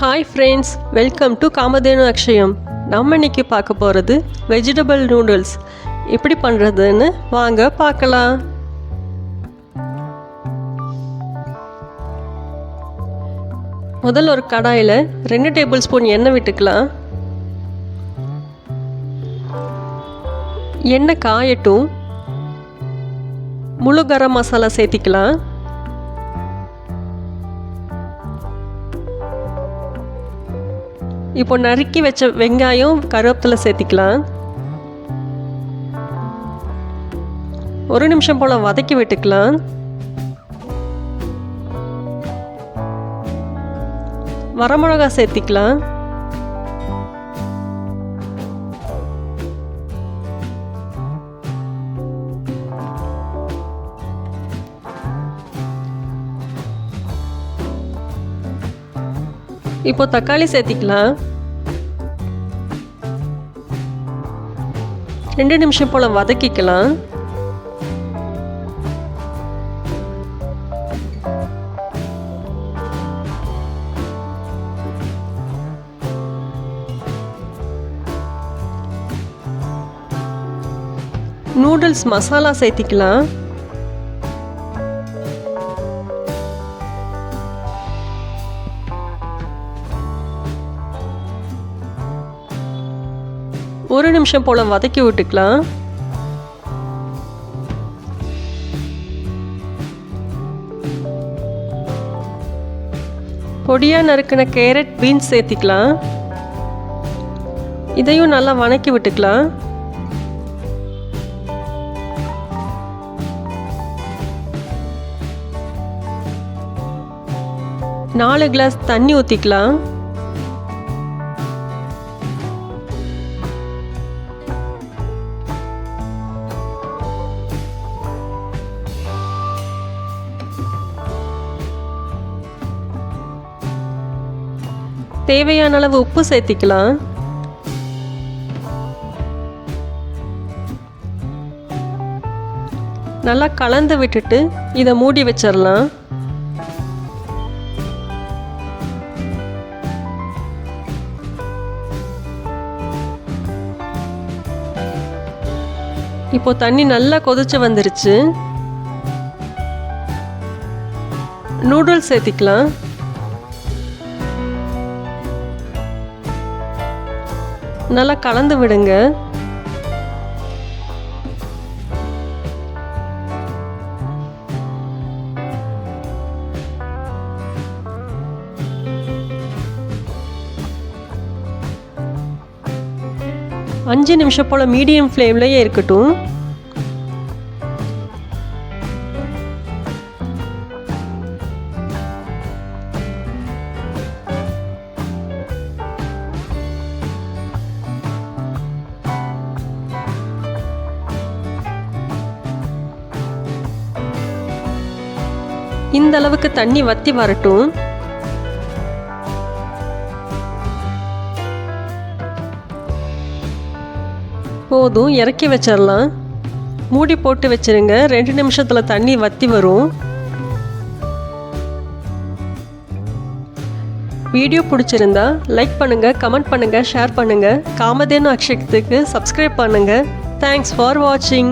Hi friends welcome to Kamadhenu Akshayam நம்ம இன்னைக்கு பார்க்க போகிறது வெஜிடபிள் நூடுல்ஸ் எப்படி பண்ணுறதுன்னு வாங்க பார்க்கலாம். முதல்ல ஒரு கடாயில் ரெண்டு டேபிள் ஸ்பூன் எண்ணெய் விட்டுக்கலாம். எண்ணெய் காயட்டும். முழு கரம் மசாலா சேர்த்திக்கலாம். இப்போ நறுக்கி வச்ச வெங்காயம் கருவேப்பிலை சேர்த்திக்கலாம். ஒரு நிமிஷம் போல் வதக்கி விட்டுக்கலாம். வரமிளகா சேர்த்திக்கலாம். இப்போ தக்காளி சேர்த்திக்கலாம். ரெண்டு நிமிஷம் போல் வதக்கிக்கலாம். நூடுல்ஸ் மசாலா சேர்த்திக்கலாம். ஒரு நிமிஷம் போல் வதக்கி விட்டுக்கலாம். பொடியாக நறுக்கின கேரட் பீன்ஸ் சேர்த்திக்கலாம். இதையும் நல்லா வணக்கி விட்டுக்கலாம். நாலு கிளாஸ் தண்ணி ஊற்றிக்கலாம் தேவையான அளவு உப்பு சேர்த்திக்கலாம். நல்லா கலந்து விட்டுட்டு இதை மூடி வச்சிடலாம். இப்போ தண்ணி நல்லா கொதிச்சு வந்துருச்சு. நூடுல்ஸ் சேர்த்திக்கலாம். நல்லா கலந்து விடுங்க. அஞ்சு நிமிஷம் போல் மீடியம் ஃப்ளேம்லேயே இருக்கட்டும். இந்த அளவுக்கு தண்ணி வத்தி வரட்டும். போதும் இறக்கி வச்சிடலாம் மூடி போட்டு வச்சிருங்க. ரெண்டு நிமிஷத்தில் தண்ணி வத்தி வரும். வீடியோ பிடிச்சிருந்தா லைக் பண்ணுங்கள் கமெண்ட் பண்ணுங்கள் ஷேர் பண்ணுங்கள் காமதேனு அக்ஷயத்துக்கு சப்ஸ்கிரைப் பண்ணுங்கள் தேங்க்ஸ் ஃபார் வாட்சிங்